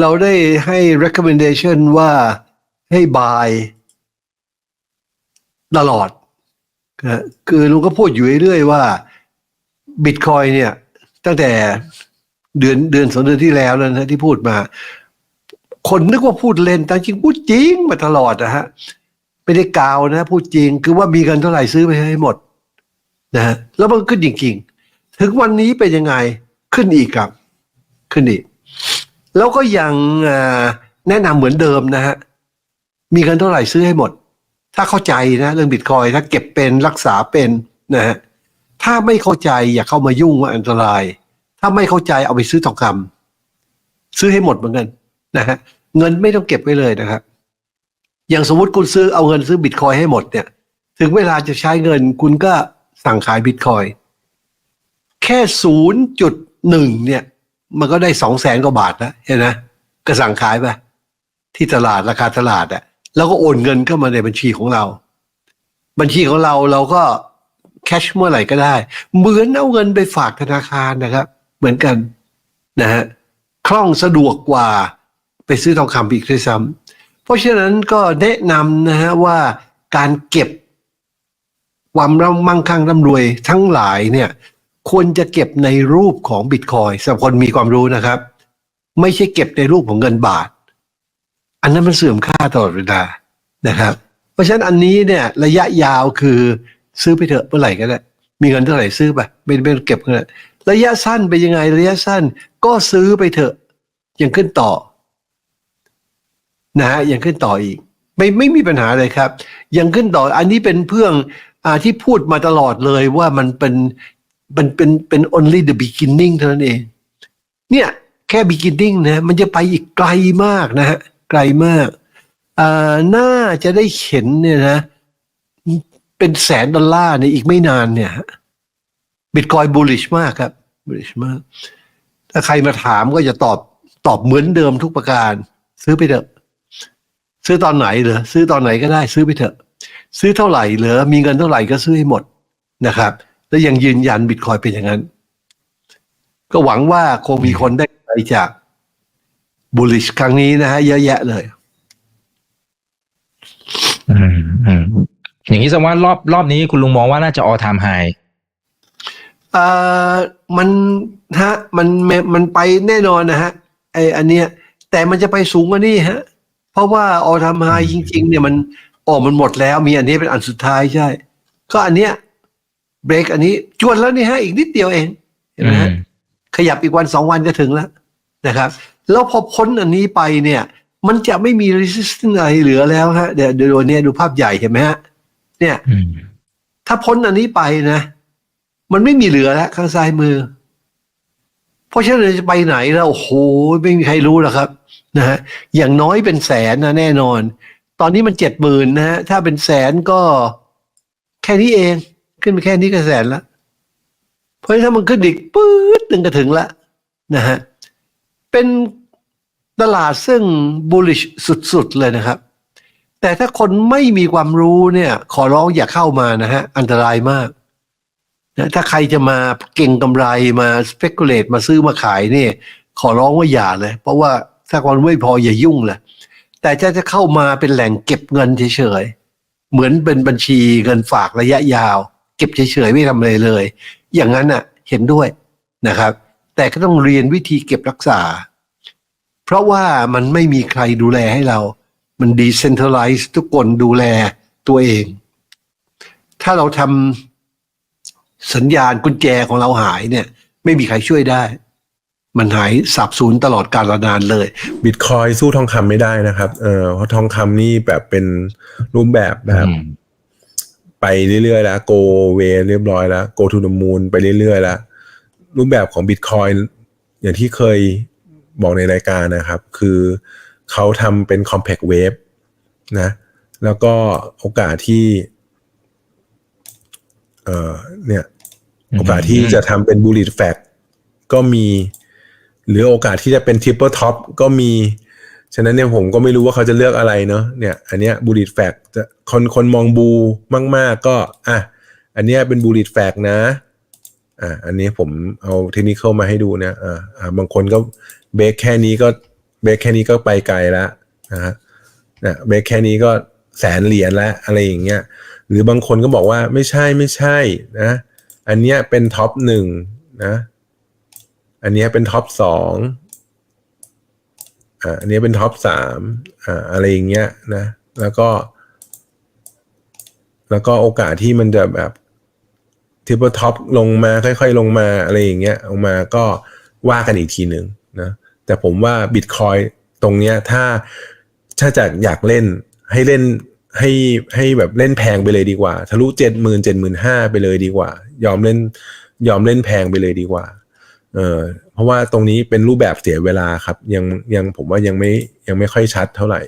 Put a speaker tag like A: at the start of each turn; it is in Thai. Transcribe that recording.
A: เราได้ให้ recommendation ว่าให้ buy ตลอด คือลุงก็พูดอยู่เรื่อยๆว่าบิตคอยเนี่ย ตั้งแต่เดือนเดือนสองเดือนที่แล้วนะที่พูดมา คนนึกว่าพูดเล่นแต่จริงพูดจริงมาตลอดนะฮะไม่ได้กาวนะพูดจริงคือว่ามีเงินเท่าไหร่ซื้อไปให้หมดนะฮะแล้วมันขึ้นจริงๆ ถึงวันนี้เป็นยังไงขึ้นอีกครับ ขึ้นอีก แล้วก็ยังแนะนำเหมือนเดิมนะฮะ มีเงินเท่าไหร่ซื้อให้หมด ถ้าเข้าใจนะเรื่องบิตคอยถ้าเก็บเป็นรักษาเป็นนะฮะถ้าไม่เข้าใจอย่าเข้ามายุ่งว่าอันตราย ถ้าไม่เข้าใจเอาไปซื้อทองคำซื้อให้หมดเหมือนกันนะฮะเงินไม่ต้องเก็บไว้เลยนะครับอย่างสมมติคุณซื้อเอาเงินซื้อบิตคอยให้หมดเนี่ย ถึงเวลาจะใช้เงินคุณก็สั่งขายบิตคอยแค่ศูนย์จุดหนึ่งเนี่ย มันก็ได้สองแสนกว่าบาทแล้วเห็นไหมก็สั่งขายไปที่ตลาดราคาตลาดอะแล้วก็โอนเงินเข้ามาในบัญชีของเรา บัญชีของเราเราก็แคชเมื่อไหร่ก็ได้ เหมือนเอาเงินไปฝากธนาคารนะครับ เหมือนกันนะฮะคล่องสะดวกกว่าไปซื้อทองคำอีกด้วยซ้ำเพราะฉะนั้นก็แนะนำนะฮะว่าการเก็บความร่ำมั่งคั่งร่ำรวยทั้งหลายเนี่ย ควรจะเก็บในรูปของบิตคอยสำหรับคนมีความรู้นะครับ ไม่ใช่เก็บในรูปของเงินบาท อันนั้นมันเสื่อมค่าตลอดเวลานะครับ เพราะฉะนั้นอันนี้เนี่ยระยะยาวคือซื้อไปเถอะเมื่อไหร่ก็ได้มีเงินเท่าไหร่ซื้อไปไม่ไม่เก็บเงินระยะสั้นเป็นยังไง ระยะสั้นก็ซื้อไปเถอะยังขึ้นต่อนะฮะยังขึ้นต่ออีก ไม่ไม่มีปัญหาเลยครับ ยังขึ้นต่อ อันนี้เป็นเพื่องอาที่พูดมาตลอดเลยว่ามันเป็น มันเป็นเป็น only the beginning เท่านั้นเอง เนี่ยแค่ beginning นะมันจะไปอีกไกลมากนะฮะไกลมากอ่าน่าจะได้เห็นเนี่ยนะ เป็นแสนดอลลาร์ในอีกไม่นานเนี่ยบิตคอยบูลลิชมากครับบูลลิชมาก ถ้าใครมาถามก็จะตอบตอบเหมือนเดิมทุกประการ ซื้อไปเถอะ ซื้อตอนไหนเหรอซื้อตอนไหนก็ได้ซื้อไปเถอะ ซื้อเท่าไหร่เหรอมีเงินเท่าไหร่ก็ซื้อให้หมดนะครับ แล้วยังยืนยันบิตคอยเป็นอย่างนั้น ก็หวังว่าคงมีคนได้ไปจากบูลลิชครั้งนี้นะฮะเยอะแยะเลย
B: อืมอืมอย่างนี้แสดงว่ารอบรอบนี้คุณลุงมองว่าน่าจะ all time high
A: เอ่อมันฮะมันมันมันไปแน่นอนนะฮะไออันเนี้ย แต่มันจะไปสูงกว่านี้ฮะ เพราะว่าออทามไฮจริง ๆ เนี่ยมันออกมันหมดแล้ว มีอันนี้เป็นอันสุดท้ายใช่ ก็อันเนี้ย เบรกอันนี้จวนแล้วนี่ฮะอีกนิดเดียวเองเห็นไหมฮะ
B: อืม
A: ขยับอีกวันสองวันจะถึงแล้วนะครับ แล้วพอพ้นอันนี้ไปเนี่ย มันจะไม่มี resistance อะไรเหลือแล้วฮะเดี๋ยวเดี๋ยวเนี่ยดูภาพใหญ่เห็นไหมฮะเนี่ย
B: อืม
A: ถ้าพ้นอันนี้ไปนะ มันไม่มีเหลือแล้วข้างซ้ายมือ เพราะฉะนั้นจะไปไหนแล้วโอ้โหไม่มีใครรู้หรอกครับนะฮะอย่างน้อยเป็นแสนนะแน่นอน ตอนนี้มันเจ็ดหมื่นนะฮะถ้าเป็นแสนก็แค่นี้เอง ขึ้นไปแค่นี้ก็แสนละเพราะฉะนั้นถ้ามันขึ้นอีกปื๊ดหนึ่งก็ถึงละนะฮะเป็นตลาดซึ่ง bullish สุดๆ เลยนะครับ แต่ถ้าคนไม่มีความรู้เนี่ย ขอร้องอย่าเข้ามานะฮะ อันตรายมากนะถ้าใครจะมาเก่งกำไรมา speculate มาซื้อมาขายเนี่ย ขอร้องว่าอย่าเลย เพราะว่าถ้าความรู้ไม่พออย่ายุ่งเลยแต่จะจะเข้ามาเป็นแหล่งเก็บเงินเฉยๆ เหมือนเป็นบัญชีเงินฝากระยะยาว เก็บเฉยๆไม่ทำอะไรเลย อย่างนั้นน่ะเห็นด้วยนะครับ แต่ก็ต้องเรียนวิธีเก็บรักษา เพราะว่ามันไม่มีใครดูแลให้เรา มันดีเซนท r ล z e ทุกคนดูแลตัวเอง ถ้าเราทำสัญญาณกุญแจของเราหายเนี่ย ไม่มีใครช่วยได้ มันหายสับสูญตลอดกาลนานเลย
C: บิตคอยสู้ทองคำไม่ได้นะครับ เออเพราะทองคำนี่แบบเป็นรูปแบบแบบ
B: อืม
C: ไปเรื่อยๆแล้ว go way เรียบร้อยแล้ว go to the moon ไปเรื่อยๆแล้วรูปแบบของบิตคอยอย่างที่เคยบอกในรายการนะครับ คือเขาทำเป็น compact wave นะ แล้วก็โอกาสที่ เออเนี่ย โอกาสที่จะทำเป็น bullet fact ก็มี หรือโอกาสที่จะเป็น triple top ก็มี ฉะนั้นเนี่ยผมก็ไม่รู้ว่าเขาจะเลือกอะไรเนาะเนี่ย อันเนี้ย bullet fact จะคนคนมองบูมาก ๆ ก็อะอันเนี้ยเป็น bullet fact นะอะอันนี้ผมเอาเทคนิคเข้ามาให้ดูนะอ่าอ่าบางคนก็เบรกแค่นี้ก็เบรกแค่นี้ก็ไปไกลแล้วนะฮะนะเบรกแค่นี้ก็แสนเหรียญแล้วอะไรอย่างเงี้ยหรือบางคนก็บอกว่าไม่ใช่ไม่ใช่นะอันเนี้ยเป็นท็อปหนึ่งนะอันเนี้ยเป็นท็อปสอง อ่าอันนี้เป็นท็อปสามอ่าอะไรอย่างเงี้ยนะ แล้วก็ แล้วก็โอกาสที่มันจะแบบทิปเปอร์ท็อปลงมาค่อย ๆ ลงมาอะไรอย่างเงี้ยลงมาก็ว่ากันอีกทีหนึ่งนะแต่ผมว่าบิตคอยตรงเนี้ยถ้าถ้าจะอยากเล่นให้เล่นให้ให้แบบเล่นแพงไปเลยดีกว่า ทะลุเจ็ดหมื่นเจ็ดหมื่นห้าไปเลยดีกว่า ยอมเล่นยอมเล่นแพงไปเลยดีกว่า เออเพราะว่าตรงนี้เป็นรูปแบบเสียเวลาครับ ยังยังผมว่ายังไม่ยังไม่ค่อยชัดเท่าไหร่